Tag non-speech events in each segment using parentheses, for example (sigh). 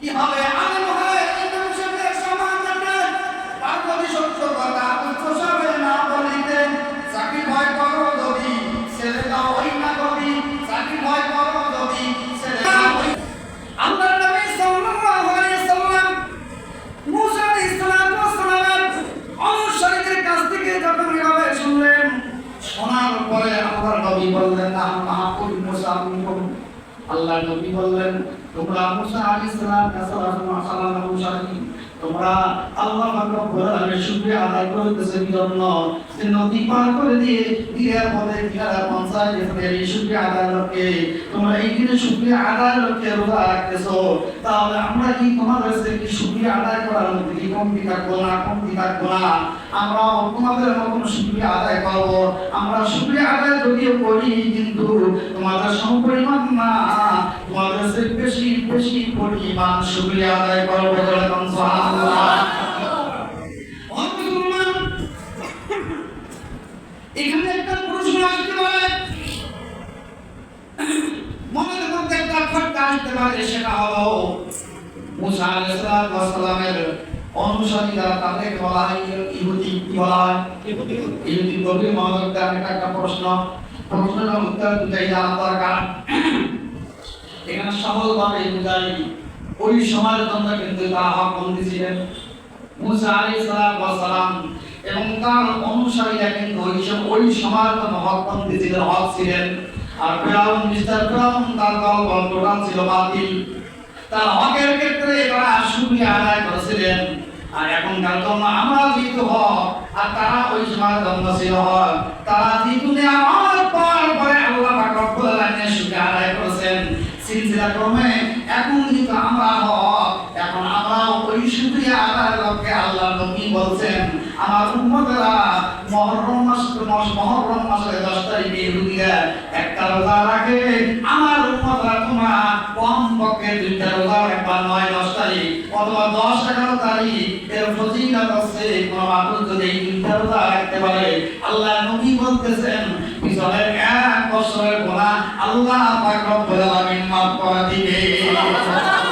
কি হবে আলেম হয়ে ইমাম সাহেবের সমাজকে পার্বতী সত্য কথা উচ্চ সবে না বলিতে চাকরি ভয় করো যদি ছেলে দাও ওই না কবি চাকরি ভয় করো যদি ছেলে দাও ওই। আল্লাহ নবী সাল্লাল্লাহু আলাইহি সাল্লাম মুসা আলাইহিস সালামের অনুসারীদের কাছ থেকে যখন এভাবে শুনলেন আল্লাহ নবী বললেন তোমরা মুসা আলাইহিস সালাম অনুসারী তোমরা আল্লাহ রব্বুল আলামিনের শুকরিয়া আদায় করতেছে কি জন্য নদী পার করে দিয়ে দিয়ার মধ্যে কিনারা পৌঁছায় যেখানে এই আদায় লক্ষ্যে তোমরা এই দিনে শুকরিয়া আদায় লক্ষ্যে রোজা রাখতেছো। তাহলে আমরা কি তোমাদের কি শুকরিয়া আদায় করার মধ্যে কি কমতি থাকব না কমতি থাকব না? আমরা তোমাদের মতন শুকরিয়া আদায় করব আমরা শুকরিয়া আদায় যদিও করি, কিন্তু তোমাদের সমপরিমাণ না। তোমাদের বেশি বেশি পরিমাণ শুকরিয়া আদায় করব যেরকম এখানে একটা প্রশ্ন আসতে পারে। মনের মধ্যে একটা খটকা আসতে পারে সেটা হলো মুসা আলাইহিস অনুসারী যারা তাদেরকে বলা হয় ইহুদি। কি বলা হয়? ইহুদি। গভীর মনোযোগ দেওয়ার এটা একটা প্রশ্ন। প্রশ্নের উত্তর দিতে জানা দরকার। এখানে সহজ ভাবে বুঝাই ওই সময়ের জন্য কিন্তু তারা হক বন্দি ছিলেন। মুসা আলাইহিস সালাম এবং তার অনুসারীরা কিন্তু ওই ওই জন্য হক ছিলেন হক ছিলেন। আর ফেরাউন, মিস্টার ফেরাউন, তার দল ছিল বাতিল। তার হকের ক্ষেত্রে তারা সুবিধা আদায় করেছিলেন। আর আমরা যেহেতু আর তারা ওই সময় তারা আমার পর পরে আল্লাহ আদায় করেছেন। সিলসিলা ক্রমে এখন যেহেতু আমরা হক, এখন আমরা ওই সুবিধা আদায় লক্ষ্যে আল্লাহ নবী বলছেন আমার উম্মতেরা মহরম মাস মাস মহরম মাসের দশ তারিখে ইহুদিরা একটা রোজা রাখে আমার উম্মতরা তোমরা কম পক্ষে দুইটা রোজা রাখবা নয় দশ তারিখ অথবা দশ এগারো তারিখ এর ফজিলত আছে কোনো মানুষ যদি এই দুইটা রোজা রাখতে পারে আল্লাহ নবী বলতেছেন পিছনের এক বছরের গোনা আল্লাহ পাক রব্বুল আলামিন মাফ করে দিবে। (laughs)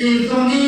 ইসনি বাদালা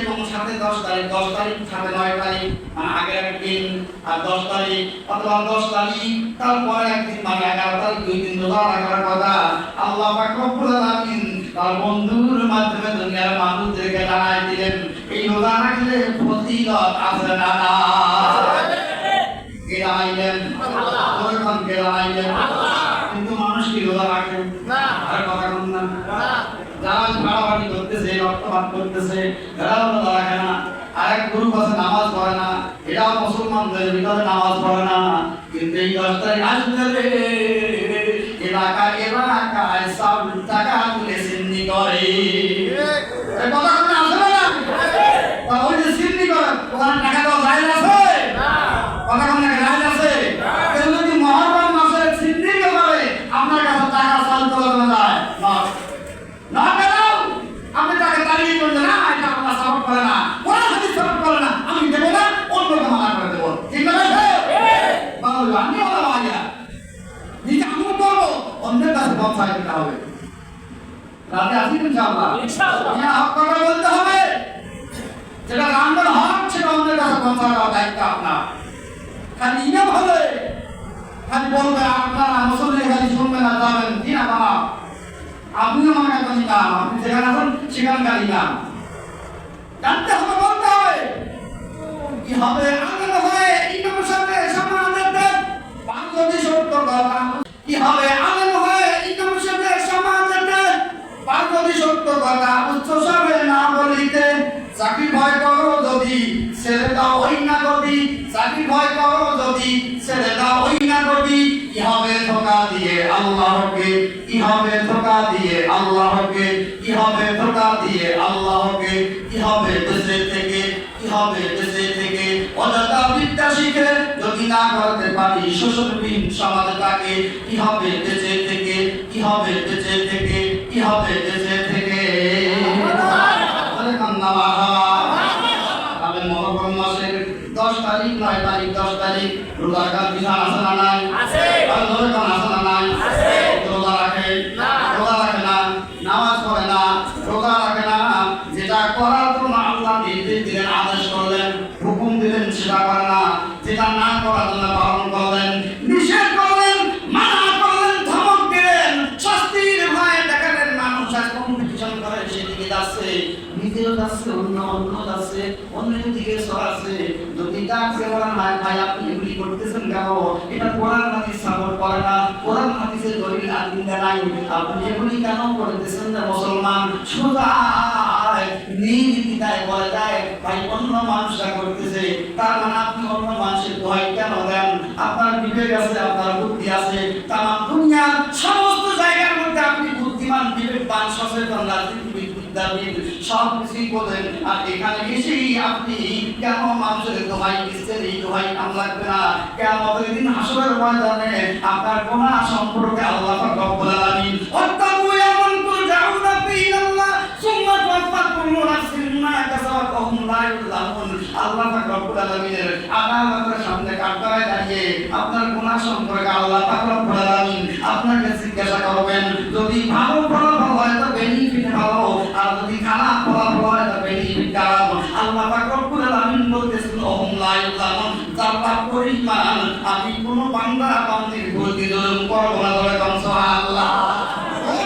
এবং সাথে দশ তারিখ দশ তারিখ সাথে নয় তারিখ মানে আগের একদিন আর দশ তারিখ অথবা দশ তারিখ তারপরে একদিন মানে এগারো তারিখ দুই দিন রোজা রাখার কথা। আল্লাহ আলামিন তার বন্ধুর মাধ্যমে দুনিয়ার মানুষদেরকে জানাই দিলেন এই রোজা রাখলে ফজিলত আছে না না? কে জানাইলেন? কিন্তু মানুষ কি রোজা রাখে? না। আর কথা বলুন না না। যারা মারামারি করতেছে, রক্তপাত করতেছে এরাও রোজা না। আরেক গ্রুপ আছে, নামাজ পড়ে না। এরাও মুসলমানদের ভিতরে নামাজ পড়ে না। কিন্তু এই দশ তারিখ আসবে এলাকা এলাকায় সব টাকা তুলে সিন্নি করে এই কথা কোনো আছে না তা ওই যে সিন্নি করে ওখানে টাকা দেওয়া যায় আছে কথা কোন জায়গায় রাইট আছে কেউ যদি মহরম মাসে সিদ্ধি করে আপনার কাছে টাকা চাল তোলা যায় না না কেন আপনি তাকে তাড়িয়ে করলেন না এটা আপনার সাপোর্ট করে না কোন হাদিস সাপোর্ট করে না আমি দেবো না অন্যকে মানা করে দেবো ঠিক না বাংলা আমি ওরা মারিয়া নিজে আমিও করব অন্যের কাছে পৌঁছায় দিতে হবে রাতে আসি ইনশাআল্লাহ। ইনশাআল্লাহ। হ্যাঁ বলতে হবে। যেটা রান্নার হক সেটা অন্যের কাছে পৌঁছায় দায়িত্ব আপনার। খালি ইমাম হবে। খালি বলবে আপনারা মুসল্লি খালি শুনবেন না যাবেন। কি বাবা? আপনিও আমার কাছে নিলাম আপনি যেখানে আছেন সেখানকার নিলাম জানতে হবে বলতে হবে। কি হবে? আনন্দ হয় ইমাম কথা। কি হবে? আনন্দ বাংলাদেশ সত্য কথা উচ্চ সবে না বলিতে চাকরি ভয় করো যদি, ছেড়ে দাও ওই না যদি চাকরি ভয় করো যদি, ছেড়ে দাও ওই না যদি কি হবে ধোকা দিয়ে আল্লাহকে কি হবে ধোকা দিয়ে আল্লাহকে কি হবে ধোকা দিয়ে আল্লাহকে কি হবে দেশে থেকে কি হবে দেশে থেকে অযথা বিদ্যা শিখে যদি না করতে পারি শোষণবিহীন সমাজটাকে কি হবে দেশে থেকে কি হবে দেশে থেকে কি হবে দেশে থেকে আরে কান্না মারহাবা। তবে মহরম মাসের দশ তারিখ নয় তারিখ দশ তারিখ রোজা রাখার বিধান আছে না নাই আছে। আর ধরে কোন আছে না নাই আছে। রোজা রাখে না। রোজা রাখে না নামাজ পড়ে না রোজা রাখে না যেটা করার জন্য আল্লাহ নির্দেশ দিলেন আদেশ করলেন হুকুম দিলেন সেটা করে না যেটা না করার জন্য পালন করলেন নিষেধ করলেন মানা করলেন ধমক দিলেন শাস্তির ভয়ে দেখালেন মানুষ আজ কম্পিটিশন করে সেদিকে যাচ্ছে নিজেও যাচ্ছে অন্য অন্য যাচ্ছে অন্যের দিকে সরাচ্ছে যদি ডাকছে বলা না ভাই আপনি এগুলি করতেছেন কেন এটা কোরআন হাদিস সাপোর্ট করে না কোরআন হাদিসের দলিল আদিন্দা নাই। আপনি এগুলি কেন করতেছেন না, মুসলমান? সোজা পিতায় বলে যায় ভাই, অন্য মানুষরা করতেছে। তার মানে আপনি অন্য মানুষের ভয় কেন দেন? আপনার বিবেক আছে, আপনার বুদ্ধি আছে। তাম সব কিছুই বলেন, আর এখানে এসেই আপনি কেন মানুষের দোহাই দিচ্ছেন, এই দোহাই কাম লাগবে না। কেন ময়দানে আপনার গোনা সম্পর্কে আল্লাহ রব্বুল আলামিন সামনে আপনার গুনাহ সম্পর্কে আল্লাহ আপনাকে জিজ্ঞাসা করবেন, যদি ভালো পাপ পরিমাণ আমি কোনো বান্দা বান্দির প্রতি জুলুম করব না ধরে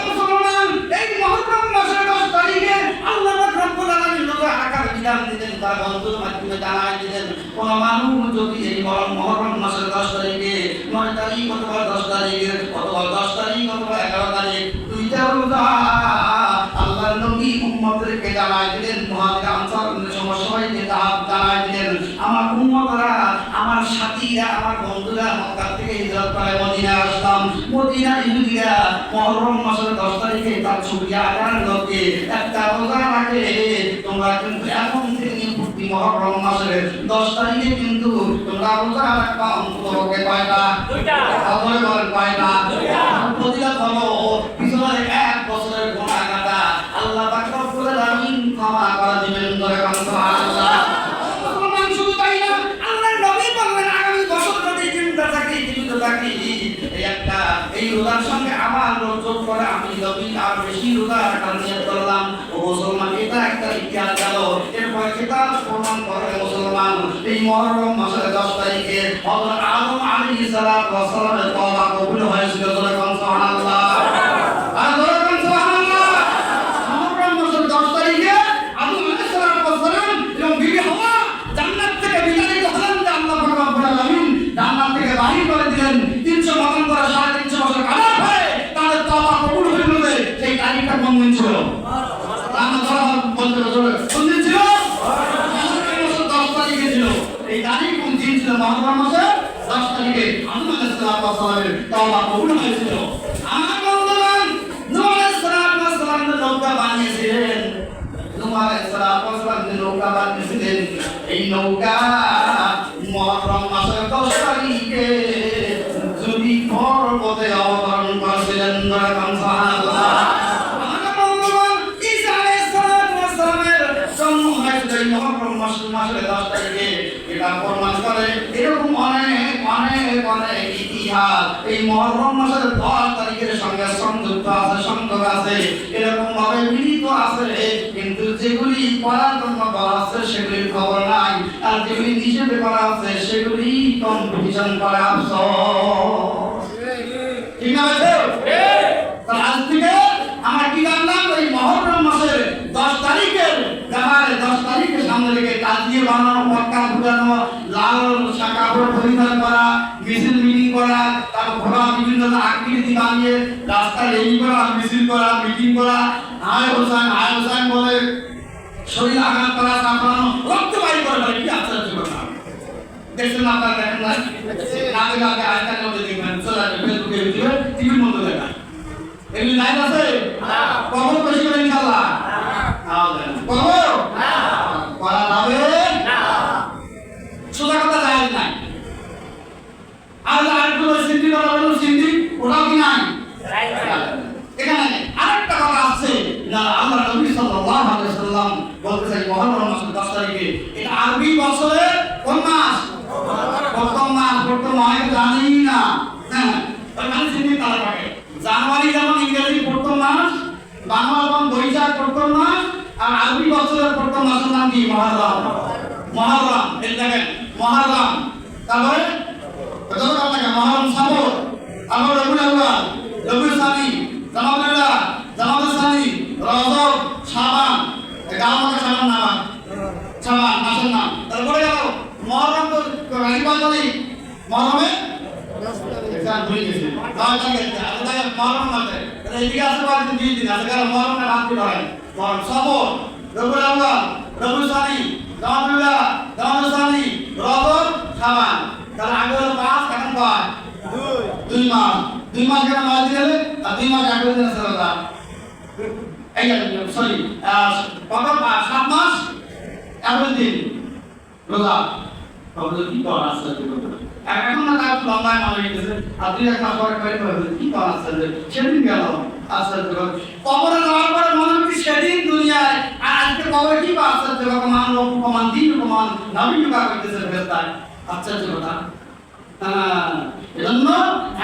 মুসলমান, এই মহরম মাসের দশ তারিখে আল্লাহ রব্বুল আলামিন রোজা রাখার বিধান দিলেন তার বন্ধুর মাধ্যমে জানাই দিলেন কোন মানুষ যদি এই মহরম মাসের দশ তারিখে নয় তারিখ অথবা দশ তারিখে অথবা দশ তারিখ সাথীরা আমার বন্ধুরা মক্কা থেকে হিজরত করে মদিনা আসলাম মদিনা ইহুদিরা মহরম মাসের দশ তারিখে তার ছবি আকার লোকে একটা রোজা রাখে। তোমরা কিন্তু এখন থেকে প্রতি মহরম মাসের দশ তারিখে কিন্তু তোমরা রোজা রাখবা অন্তত কয়টা দুইটা। তারপরে বলেন দুইটা। ফজিলত হলো পিছনের এক বছরের গোনা কাটা আল্লাহ পাক রব্বুল আলামিন ক্ষমা করে দিবেন ধরে কাম থাকি একটা এই রোজার সঙ্গে আমার যোগ করে আমি যদি আর বেশি রোজা রাখার করলাম, ও মুসলমান, এটা একটা ইতিহাস গেল। এরপরে সেটা প্রমাণ করে মুসলমান, এই মহরম মাসের দশ তারিখে হজরত আদম আলী সালাতু ওয়াস সালামের তওবা কবুল হয়েছিল ধরে কাম সুবহানাল্লাহ আর ধরে কাম সুবহানাল্লাহ মহরম মাসের দশ তারিখে আদম আলাইহিস সালাতু ওয়াস সালাম এবং বিবি হাওয়া জান্নাত থেকে বিতাড়িত হলেন যে আল্লাহ পাক রব্বুল আলামিন জান্নাত থেকে বাহির করে দিলেন 300 বছর করে সাড়ে 300 বছর কাটার পরে তাদের তওবা কবুল হয়ে গেল সেই তারিখটা কোন দিন ছিল রান্না করা বলতে বছর কোন দিন ছিল মহরম মাসের দশ তারিখে ছিল এই তারিখ কোন দিন ছিল মহরম মাসের দশ তারিখে আদম আলাইহিস সালাতু ওয়াস তওবা কবুল হয়েছিল। আমার বন্ধুগণ নূহ যে নৌকা বানিয়েছিলেন নূহ আলাইহিস নৌকা বানিয়েছিলেন, এই নৌকা মহরম মাসের দশ তারিখে যদি পর্বতে অবতরণ করেছিলেন সুবহানাল্লাহ ইতিহাস এই মহরম মাসের দশ তারিখের সঙ্গে সংযুক্ত আছে, সংযোগ আছে। এরকম ভাবে মিলিত আছে, কিন্তু যেগুলি করার জন্য বলা আছে, সেগুলির খবর নাই। আর যেগুলি নিষেধ করা আছে, সেগুলি কম্পিটিশন করে আফসোস। ঠিক না আজ থেকে আমরা কি জানলাম এই মহরম মাসের দশ তারিখের ব্যাপারে দশ তারিখের সামনে রেখে কাজ দিয়ে বানানো পটকা ফুটানো লাল কাপড় পরিধান করা করা তারপর ঘোরা বিভিন্ন আকৃতি বানিয়ে রাস্তায় রেলি করা মিছিল করা মিটিং করা। হায় হোসেন হায় হোসেন বলে শরীর আঘাত করা চাপানো রক্ত বাড়ি করে বলে কি আশ্চর্য কথা দেখছেন আপনারা দেখেন না নাকে নাকে আজকাল মধ্যে দেখবেন চলে আসবে ফেসবুকে ইউটিউবে টিভির মধ্যে দেখা এগুলি লাইভ আছে? কখন বেশি করে ইনশাল্লাহ কখন করা যাবে? সোজা কথা জায়েজ নাই। আর আরেকগুলো সিন্ধি বলল সিন্ধি ওটাও কি নাই? এখানে আরেকটা কথা আছে না আল্লাহ নবী সাল্লাল্লাহু আলাইহি সাল্লাম বলতে চাই মহররম মাসের 10 তারিখে। এটা আরবি বছরের কোন মাস? প্রথম মাস প্রথম হয় জানি না। হ্যাঁ মানে সিন্ধি তারা থাকে জানুয়ারি যেমন ইংরেজি প্রথম মাস বাংলা যেমন বৈশাখ প্রথম মাস আর আরবি বছরের প্রথম মাসের নাম কি? মহররম মহররম এই দেখেন মহররম তারপরে কথা থাকে মহররম সফর আবার রবিউল আউয়াল সানি জামাতুল্লাহ জামাতুল সানি রজব শাবান এটা আমাকে শাবান নাম শাবান মাসের নাম। তারপরে মহরমে তারিখে আলাদা মহরম মাসে এটা এদিকে আসতে পারে দুই দিন। আছে মহরম হয় মহরম সফর রবিউল আউয়াল রবিউল সানি জামাতুল্লাহ জামাতুল সানি রজব শাবান তাহলে আগে কয় দুই মাস। দুই মাস কেন মাস দিলে আর দুই মাস আগে দিন দাদা এই সরি কত সাত মাস? এগারো দিন। রোজা। তাহলে কি করা আছে? এখন না, তার লম্বায় মারা গেছে। আর দুই এক মাস পরে করে কি করা আছে? সেদিন গেল। আচ্ছা কবরে যাওয়ার পরে মনে হচ্ছে সেদিন দুনিয়ায় আজকে কবরে কি পাচ্ছে যে ভগবান লোক প্রমাণ দিন প্রমাণ যুগা করতেছে ফেরতায় আচ্ছা কথা। এজন্য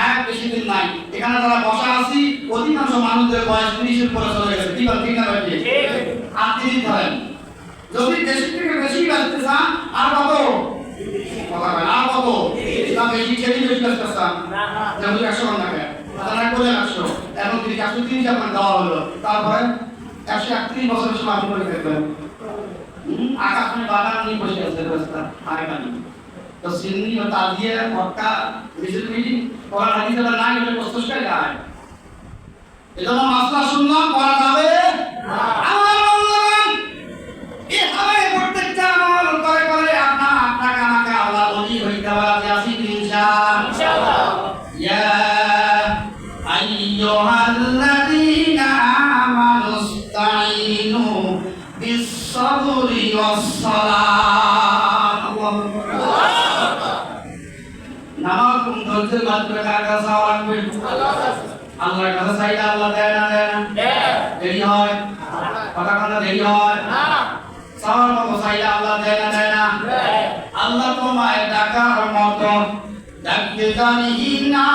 এক বেশি দিন নাই। এখানে যারা বসা আছি অধিকাংশ মানুষদের বয়স তিরিশের পরে চলে গেছে। কি বা ঠিক না আর তিনি ধরেন। যদি দেশের থেকে বেশি কাটতে চান আর কত? আর কত? না বেশি ছেড়ে বেশি কাটতে চান। যেমন একশো ঘণ্টা তারা করে একশো। এখন তিনি একশো তিরিশ আপনার দেওয়া হলো তারপরে একশো একত্রিশ বছরের সময় আপনি করে থাকবেন আকাশ মানে বাগান নিয়ে বসে আছে রাস্তা আরেকটা तो सिंधी और ताजिए मक्का বিশেষ মিটিং করা হাদিস এটা না গেলে প্রস্তুত করে যায় এজন্য মাসলা শুনলাম করা যাবে আমার বন্ধুগণ এভাবে প্রত্যেকটা আমল করে করে আপনার আপনাকে আমাকে আল্লাহ বলি হইতে পারে আসি ইনশাআল্লাহ ইয়া আইয়ুহাল্লাযীনা ধৈর্যের মাধ্যমে কার কাছে চাওয়া লাগবে? আল্লাহর কাছে চাইলে আল্লাহ দেয় না দেয় না? দেরি হয়। কথা কথা দেরি হয়। চাওয়ার মতো চাইলে আল্লাহ দেয় না দেয় না? আল্লাহ তোমায় ডাকার মতো ডাকতে জানি না।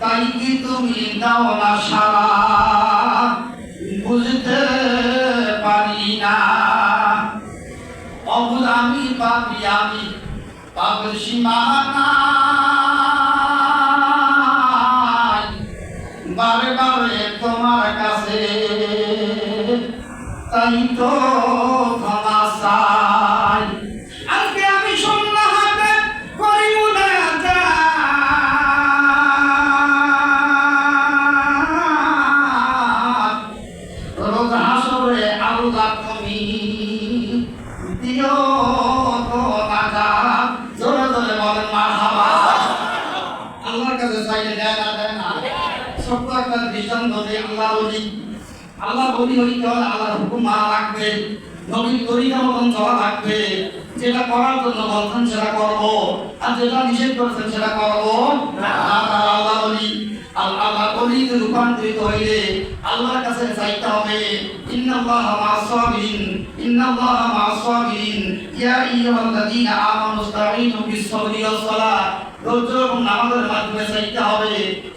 তাই কি তুমি দাও না সারা? আমি পাপের সীমানা বারে বারে তোমার কাছে তাই তো হইতে আল্লাহর হুকুম মানা লাগবে। নবীর তরিকা মতন চলা লাগবে। যেটা করার জন্য বলছেন, সেটা করব। আর যেটা নিষেধ করেছেন, সেটা করব আল্লাহ আল্লাহ বলি রূপান্তরিত হইলে আল্লাহর কাছে চাইতে হবে ইন্নাল্লাহ মা'আস সাবিরিন ইন্নাল্লাহ মা'আস সাবিরিন ইয়া আইয়ুহাল্লাযীনা আমানু ইসতাঈনু বিস-সাবরি ওয়াস-সালাহ ধৈর্য এবং নামাজের মাধ্যমে চাইতে হবে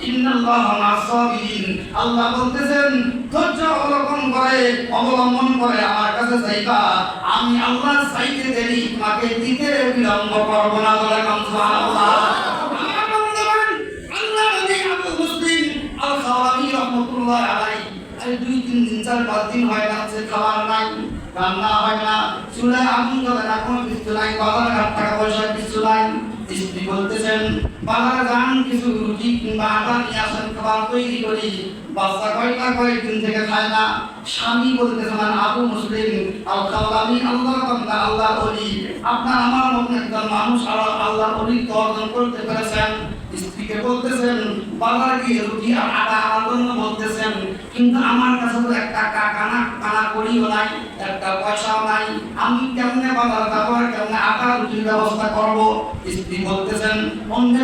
ইন্নাল্লাহ মা'আস সাবিরিন আল্লাহ বলতেছেন ধৈর্য অবলম্বন করে অবলম্বন করে আমার কাছে চাইবা। আমি আল্লাহ চাইতে দেরি তোমাকে দিতে বিলম্ব করব না বলে কাম সুবহানাল্লাহ। আমার বন্ধুগণ, আল্লাহ নবী আবু মুসলিম আল খাওয়ানি রহমতুল্লাহ আলাইহি দুই তিন চার পাঁচ দিন হয় না সে খাবার নাই, রান্না হয় না। চুলায় আগুন জ্বলে না, কোনো কিছু নাই, বাজারে ঘাট টাকা পয়সা কিছু নাই। স্ত্রী বলতেছেন, বাজারে যান, কিছু রুটি কিংবা আটা নিয়ে আসেন, খাবার তৈরি করি। বাচ্চা কয়টা কয়েকদিন থেকে খায় না? স্বামী বলতেছেন, আবু মুসলিম আল খাওয়ানি আল্লাহ বান্দা আল্লাহ ওলি। আপনার আমার মতন একজন মানুষ আল্লাহ ওলি অর্জন করতে পেরেছেন। স্ত্রী বলতেছেন গিয়ে রুটি আটা বলতেছেন? কিন্তু আমার কাছে তো একটা কানা কানা করিও নাই, একটা পয়সাও নাই। আমি কেমনে কেমনে আটা রুটির ব্যবস্থা করব? স্ত্রী বলতেছেন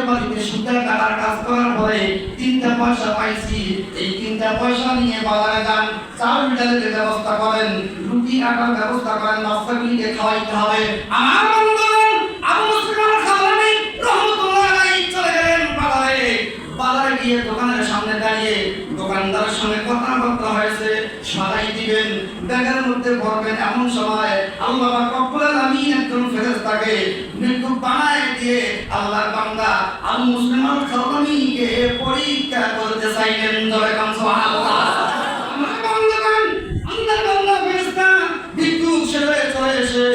বাড়িতে সুতার কাটার কাজ করার পরে তিনটা পয়সা পাইছি। এই তিনটা পয়সা নিয়ে বাজারে যান চাউল ডালের ব্যবস্থা করেন, রুটি আটার ব্যবস্থা করেন বাচ্চাগুলিকে খাওয়াইতে হবে। আমার বন্ধুগণ আবু মুসলিম খাওয়ানি রহমতুল্লাহ আলাইহি চলে গেলেন বাজারে বাজারে গিয়ে দোকানের সামনে দাঁড়িয়ে দোকানদারের সঙ্গে কথাবার্তা হয়েছে। দিবেন, ব্যাগের মধ্যে ভরবেন এমন সময় আল্লাহ রব্বুল আলামিন একজন ফেরেস্তাকে মৃত্যু বানায় দিয়ে আল্লাহর বান্দা আল মুসলিম আল খাওয়ানিকে পরীক্ষা করতে চাইলেন। জয় কাম সুবহানাল্লাহ আমার বান্দাগণ আল্লাহর বান্দা ফেরেশতা বিদ্যুৎ সেরে চলে এসে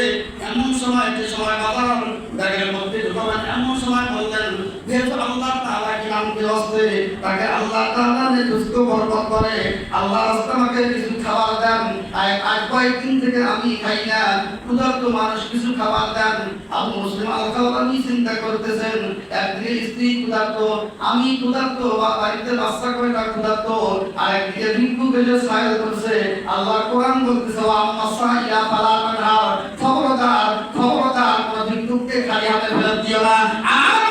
এমন সময় যে সময় বাবার ব্যাগের মধ্যে ঢুকাবেন এমন সময় বললেন যেহেতু আল্লাহ তাআলা কি নামকে হস্তে তাকে আল্লাহ তাআলা যে দুস্থ বরকত করে, আল্লাহ রাস্তা আমাকে কিছু খাবার দেন। আজ আজ কয়েকদিন থেকে আমি খাই না। ক্ষুধার্ত মানুষ কিছু খাবার দেন। আবু মুসলিম আল কাওয়ানি চিন্তা করতেছেন, একদিকে স্ত্রী ক্ষুধার্ত, আমি ক্ষুধার্ত, বা বাড়িতে বাচ্চা কয়টা ক্ষুধার্ত। আর একদিকে ভিক্ষুক এসে সাহেব করছে। আল্লাহ কোরআন বলতেছে আম্মা সাইলা ফালা তানহার খবরদার খবরদার, কোন ভিক্ষুককে খালি হাতে ফেরত দিও না। আর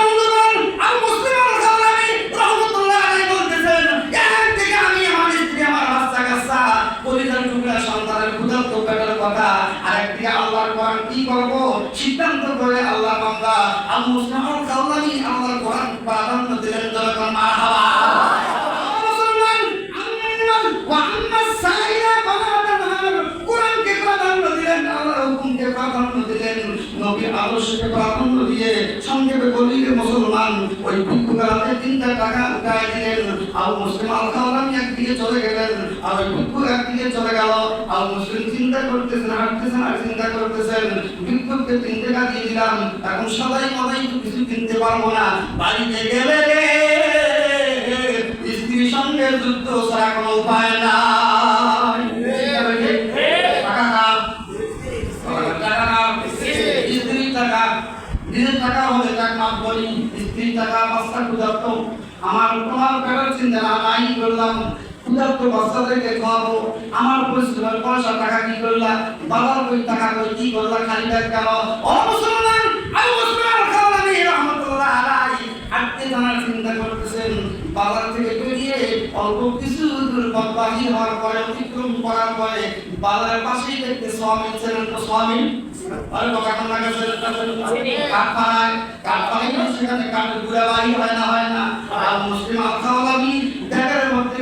মুসলিম আল খাওয়ানি একদিকে চলে গেলেন করতেছেন, হাঁটতেছেন আর চিন্তা দিয়ে দিলাম, এখন সবাই তো কিছু কিনতে পারব না। বাড়িতে গেলে স্ত্রীর সঙ্গে যুদ্ধ ছাড়া কোনো উপায় নাই টাকা নাও টাকা নাও স্ত্রীর টাকা নিজের টাকা হলে তার মাপ বলি স্ত্রীর টাকা বস্তা ক্ষুধার্ত। আমার তোমার পেটের চিন্তা না নাই করলাম? বস্তা বাচ্চাদেরকে খাওয়াবো। আমার পরিশ্রমের পয়সা টাকা কি করলা? বাবার কই টাকা কই কি করলা? খালি ব্যাগ কেন? মুসলমান, আমি মুসলমান, খাওয়ালাম রহমতুল্লাহ আলাই হাঁটতে জানার চিন্তা করতেছেন, বাজার থেকে বেরিয়ে অল্প কিছু হওয়ার পরে অতিক্রম করার পরে বাজারের পাশেই দেখতে স্বামী ছিলেন তো স্বামী হয় না হয় না। মুসলিম আলখাওয়ালামি ব্যাগের মধ্যে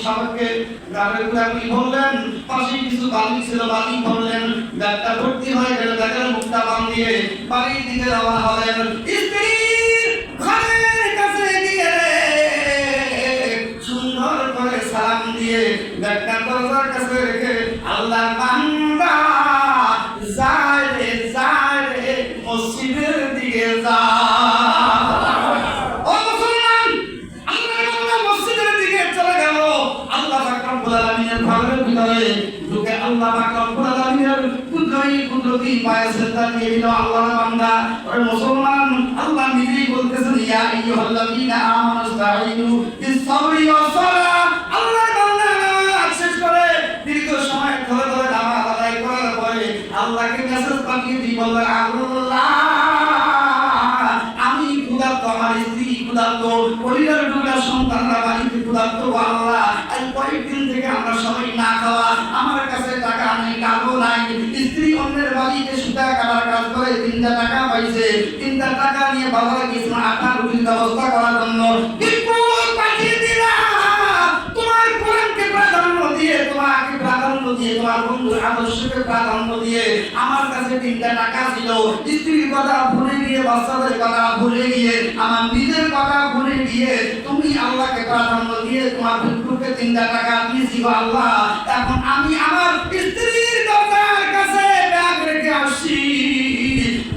অনুমতি সাপেক্ষে কাঠের গুড়াগুলি ভরলেন পাশে কিছু বালি ছিল, বালি ভরলেন ব্যাগটা ভর্তি হয়ে গেল, ব্যাগের মুখটা বাঁধিয়ে বাড়ির দিকে রওনা হলেন। সুন্দর করে সালাম দিয়ে ব্যাগটা কাছে রেখে আল্লাহ বান্দা যায় মসজিদের দিকে যা ও মুসলমান আল্লাহর বান্দা মসজিদের দিকে চলে গেল আল্লাহ পাক রব্বুল আলামিনের ঘরের ভিতরে ঢুকে আল্লাহ পাক রব্বুল আলামিনের কুদরতি কুদরতি পায়ে মুসলমান, আল্লাহ নিজেই বলতেছেন আমি ক্ষুধার্ত, আমার স্ত্রী ক্ষুধার্ত পরিবার টুকরা সন্তানরা বাড়িতে ক্ষুধার্ত আল্লাহ, আজ কয়েকদিন থেকে আমরা সবাই না খাওয়া, আমার কাছে টাকা নেই কাগো নাই স্ত্রী সুতা কাজ করে তিনটা টাকা পাইছে। তিনটা টাকা নিয়ে গেছিল আটা রুটির ব্যবস্থা করার জন্য আমার কাছে তিনটা টাকা কথা ভুলে বাচ্চাদের কথা ভুলে গিয়ে, আমার নিজের কথা তুমি আল্লাহকে প্রাধান্য দিয়ে তোমার তিনটা টাকা আল্লাহ। এখন আমি আমার কাছে রেখে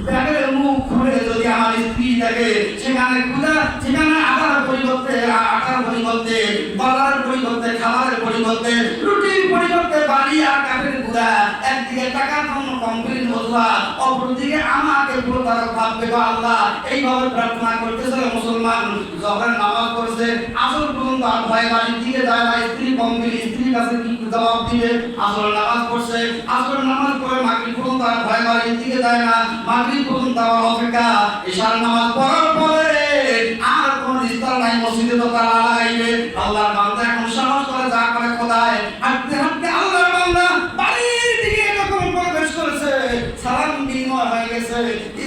ব্যাগের মুখ খুলে যদি আমার স্ত্রী থাকে সেখানে পূজা সেখানে আটার পরিবর্তে আটার পরিবর্তে বালার পরিবর্তে খাবারের পরিবর্তে, রুটির পরিবর্তে বাড়ি আর কাঠের গুঁড়া একদিকে টাকা কমপ্লিট বোঝা অপরদিকে আমাকে প্রতারক ভাববে গো আল্লাহ। এইভাবে প্রার্থনা করতেছে মুসলমান। জহরের নামাজ পড়ছে আসল পর্যন্ত আর ভয় বাড়ির দিকে যায় না। স্ত্রী কমপ্লিট স্ত্রীর কাছে কি জবাব দিবে? আসল নামাজ পড়ছে আসল নামাজ পড়ে মাগরিব পর্যন্ত আর ভয় বাড়ির দিকে যায় না। মাগরিব পর্যন্ত আবার অপেক্ষা, ঈশার নামাজ পড়ার পরে আর নাই মসজিদে তো তারা লাগাইবে। আল্লাহর বান্দা এখন সাহস করে যা করে খোদায়। হাঁটতে হাঁটতে আল্লাহর বান্দা বাড়ির দিকে যখন প্রবেশ করেছে। সালাম বিনিময় হয়ে গেছে।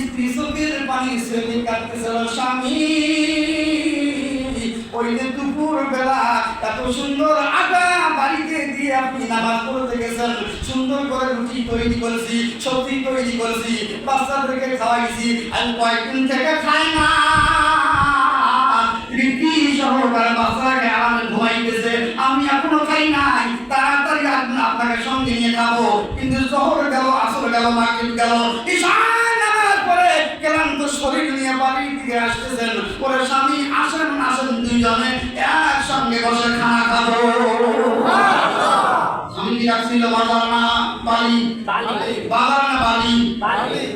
স্ত্রী চোখের পানি ছেলে কাটতেছে স্বামী, ওই যে দুপুর বেলা এত সুন্দর আটা বাড়িতে দিয়ে আপনি নামাজ পড়তে গেছেন। সুন্দর করে রুটি তৈরি করেছি, সবজি তৈরি করেছি, বাচ্চাদেরকে খাওয়াইছি আমি কয়েকদিন থেকে খাই না। রীতি সহকারে বাচ্চাকে আরামে ঘুমাইতেছে। আমি এখনও খাই নাই। তাড়াতাড়ি আপনি আপনাকে সঙ্গে নিয়ে খাব। কিন্তু শহর গেল, আসর গেল মার্কেট গেল ঈশান নামাজ পরে ক্লান্ত শরীর নিয়ে বাড়ির দিকে আসতেছেন। পরে স্বামী, আসেন আসেন দুইজনে। একসঙ্গে বসে খানা খাব। কি রাখছিল বাজার না বালি। বাজার না বালি।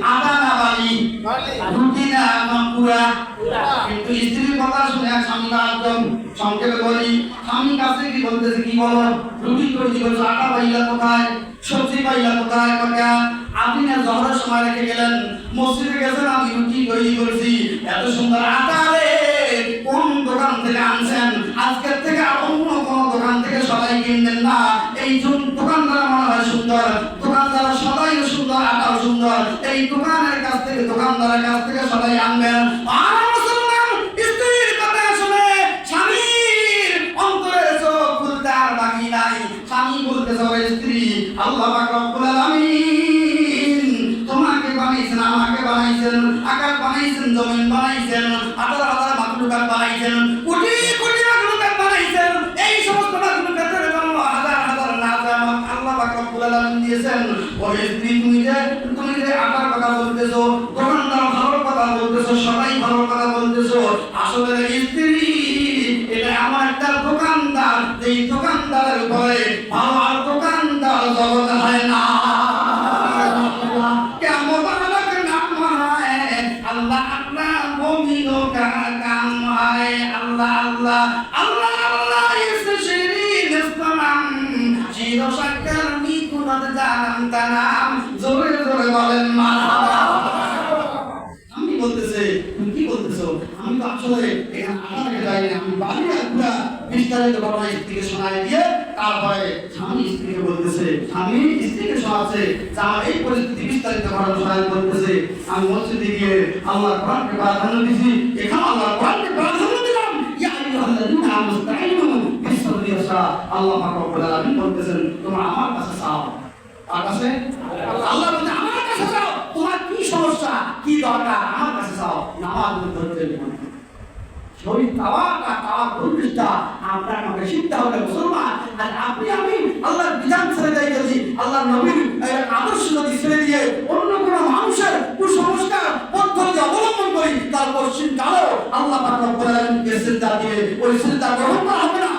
আদা না বাড়ি রুটি না পুরা? পুরা। কিন্তু স্ত্রীর কথা শুনে স্বামীরা একদম সংক্ষেপে বলি স্বামী কাছে কি বলতেছে কি বলো? রুটি তৈরি করছ আটা পাইলা কোথায়? সবজি পাইলা কোথায়? কথা আপনি না জহরের সময় রেখে গেলেন মসজিদে গেছেন আমি রুটি তৈরি করেছি। এত সুন্দর আটা রে কোন দোকান থেকে আনছেন? আজকের থেকে আর অন্য কোন দোকান থেকে সবাই কিনবেন না। এই জন- দোকানদার সুন্দর, দোকানদার সবাই সুন্দর আটাও সুন্দর। এই দোকানের কাছ থেকে, দোকানদারের কাছ থেকে সবাই আনবেন। আর চোখ খুলতে আর বলতেছে ওই স্ত্রী, আল্লাহ রব্বুল আলামিন তোমাকে বানাইছেন, আমাকে বানাইছেন আকাশ বানাইছেন, জমিন বানাইছেন হাজার দিয়েছেন ওই স্ত্রী তুমি যে আকার কথা বলতেছো দোকানদার ভালো কথা বলতেছো, সবাই ভালো কথা বলতেছো, আসলে স্ত্রী জানাম তানাম জোরে জোরে বলেন মারহাবা আমি বলতেছে, তুমি কি বলতেছো? আমি তো আসলে এখানে যাই আমি বাড়ি পুরা বিস্তারিত ঘটনা স্ত্রীকে শোনায় দিয়ে তারপরে স্বামী স্ত্রীকে বলতেছে, স্বামী, স্ত্রীকে শোনাচ্ছে, যে এই পরিস্থিতি বিস্তারিত ঘটনা শোনায় বলতেছে। আমি মসজিদে গিয়ে আল্লাহ কোরআনকে প্রাধান্য দিছি, এখানে আল্লাহ কোরআনকে প্রাধান্য দিলাম। ইয়া আল্লাহ রব্বুল আলামিন বলতেছেন, তোমরা আমার কাছে চাও। কার আল্লাহ বলতে আমার কাছে চাও তোমার কি সমস্যা? কি দরকার? আমার কাছে চাও নামাজ ধরতে মনে শরীর তাওয়াটা তাওয়া প্রতিষ্ঠা। আপনার আমাকে শিখতে হবে মুসলমান। আর আপনি, আমি আল্লাহর বিধান ছেড়ে যাই যদি আল্লাহর নবীর আদর্শ যদি ছেড়ে দিয়ে অন্য কোনো মানুষের কুসংস্কার পদ্ধতি অবলম্বন করি তার পশ্চিম কালেও আল্লাহ পাক রব্বুল আলামিনকে সিজদা দিয়ে, ওই সিজদা গ্রহণ করা